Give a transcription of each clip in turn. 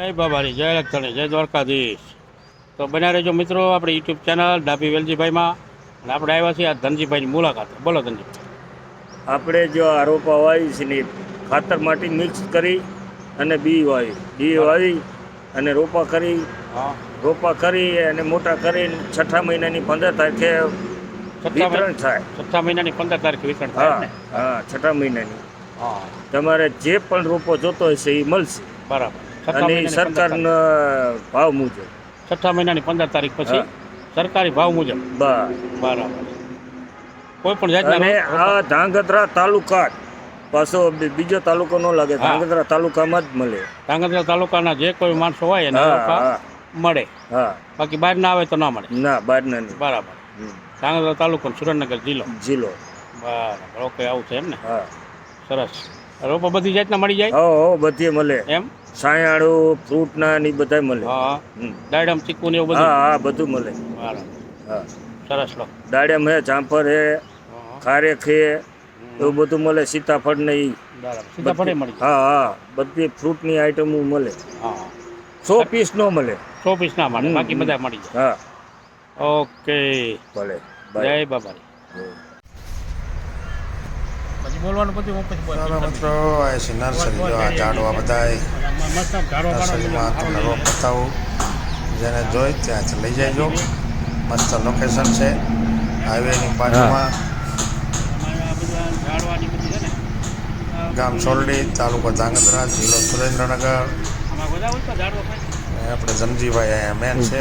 જય બાબારી જય લખતણી જય દ્વારકાધીશ. તો બન્યા રહેજો મિત્રો આપણે યુટ્યુબ ચેનલ ડાભી વેલજીભાઈમાં. અને આપણે આવ્યા છીએ આ ધનજીભાઈની મુલાકાત. બોલો ધનજી આપણે જો આ રોપા વાવી છે ને ખાતર માટી મિક્સ કરી અને બી વાવી. બી વાવી અને રોપા કરી. હા. રોપા કરી અને મોટા કરીને છઠ્ઠા મહિનાની પંદર તારીખે છઠ્ઠા વિતરણ થાય. છઠ્ઠા મહિનાની પંદર તારીખે વિતરણ થાય હા હા છઠ્ઠા મહિનાની. હા. તમારે જે પણ રોપો જોતો હશે એ મળશે. બરાબર. અને. સરકારના ભાવ મુજબ. છઠ્ઠા મહિનાની પંદર તારીખ પછી સરકારી ભાવ મુજબ. બરાબર. કોઈ પણ જાતના આ ધાંગધ્રા તાલુકા. પાછો બીજો તાલુકો ન લાગે. ધાંગધ્રા તાલુકામાં જ મળે. ધાંગધ્રા તાલુકાના જે કોઈ માણસો હોય એને મળે. હા. બાકી બહાર ના આવે તો ના મળે. ના બહારના નહીં. બરાબર. ધાંગધ્રા તાલુકો સુરેન્દ્રનગર જિલ્લો. જિલ્લો. બરાબર ઓકે આવું છે એમ ને? હા. સરસ. રોપા બધી જાતના મળી જાય? હો બધી મળે. એમ? સાયાળું ફ્રૂટના ને બધા મળે. હા. દાડમ ચીકુ ને એવું હા બધું? હા બધું મળે. હા. સરસ લો. દાડમ હે જામફળ હે હા, ખારેક હે એવું બધું મળે સીતાફળ ને ઈ. સીતાફળ મળે હા હા. બધી ફ્રૂટની આઈટમો મળે. હા. સો પીસ નો મળે. સો પીસ ના મળે. બાકી બધા મળી જાય. હા. ઓકે. ભલે. જય. પછી બોલવાનું બધું હું પછી બોલું. મિત્રો આ છે નર્સરી જો આ ઝાડવા બધા નર્સરીમાં તમને રોપ બતાવું. જેને જોઈ ત્યાંથી લઈ જજો. મસ્ત લોકેશન છે. હાઈવેની બાજુમાં ઝાડવાની બધી છે ને ગામ સોરડી તાલુકો ધાંગધ્રા જિલ્લો સુરેન્દ્રનગર. આપણે ધનજીભાઈ અહીંયા મેન છે.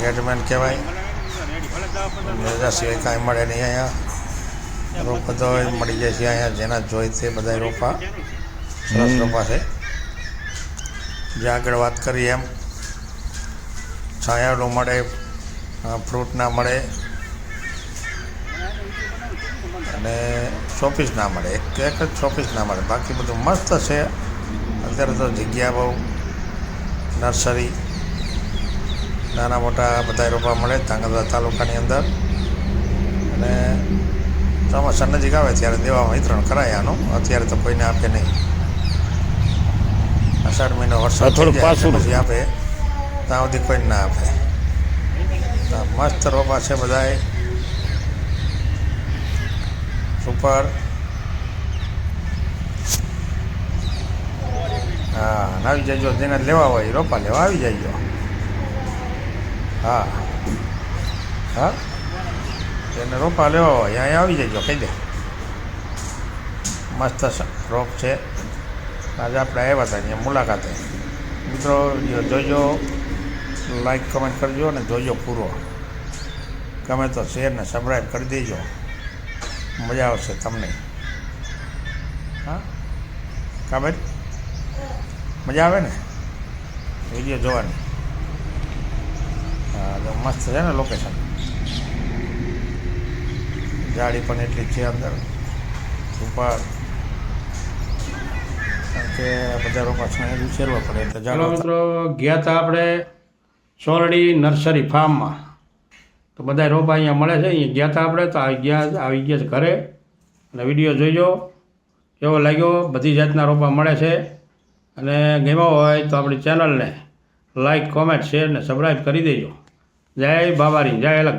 ગેટમેન કહેવાય. રજા સિવાય કાંઈ મળે નહીં અહીંયા. રોપ બધો મળી જાય છે અહીંયા જેના જોઈ તે બધા રોપા. સરસ રોપા છે. જે આગળ વાત કરી એમ, છાયાળું મળે ફ્રૂટ ના મળે, અને શોપીસ ના મળે. એક એક જ શોપીસ ના મળે. બાકી બધું મસ્ત છે. અત્યારે તો જગ્યા બહુ નર્સરી, નાના મોટા બધા રોપા મળે ધાંગધ્રા તાલુકાની અંદર. અને ચોમાસા નજીક આવે ત્યારે દેવામાં વિતરણ કરાય આનું. અત્યારે તો કોઈને આપે નહીં. અષાઢ મહિનો વરસાદ થોડું પાછું. પછી આપે. ત્યાં સુધી કોઈને ના આપે. મસ્ત રોપા છે બધાય. સુપર. હા આવી જજો જેને લેવા હોય રોપા લેવા આવી જજો હા. હા? જેને રોપા લેવા હોય, અહીંયા આવી જજો કહી દે. મસ્ત રોપ છે. આજે આપણે આવ્યા હતા અહીંયા મુલાકાતે. મિત્રો જોજો લાઈક કમેન્ટ કરજો અને જોજો પૂરો. ગમે તો શેર ને સબસ્ક્રાઈબ કરી દેજો. મજા આવશે તમને. હા? કામેટ મજા આવે ને? વીડિયો જોવાની. હા મસ્ત છે ને લોકેશન ગાડી પણ એટલી જ છે અંદર. ઉપર બજારોમાં કે બધા રોપા છે ઉછેરવા પડે એટલે ચાલો મિત્રો ગયા હતા આપણે સોરડી નર્સરી ફાર્મમાં. તો બધા રોપા અહીંયા મળે છે અહીંયા ગયા હતા આપણે તો આવી ગયા આવી ગયા છે ઘરે. અને વીડિયો જોઈજો. કેવો લાગ્યો? બધી જાતના રોપા મળે છે. અને ગમ્યો હોય તો આપણી ચેનલને લાઈક કોમેન્ટ શેર ને સબસ્ક્રાઈબ કરી દેજો. જય બાબારી જય અલગ.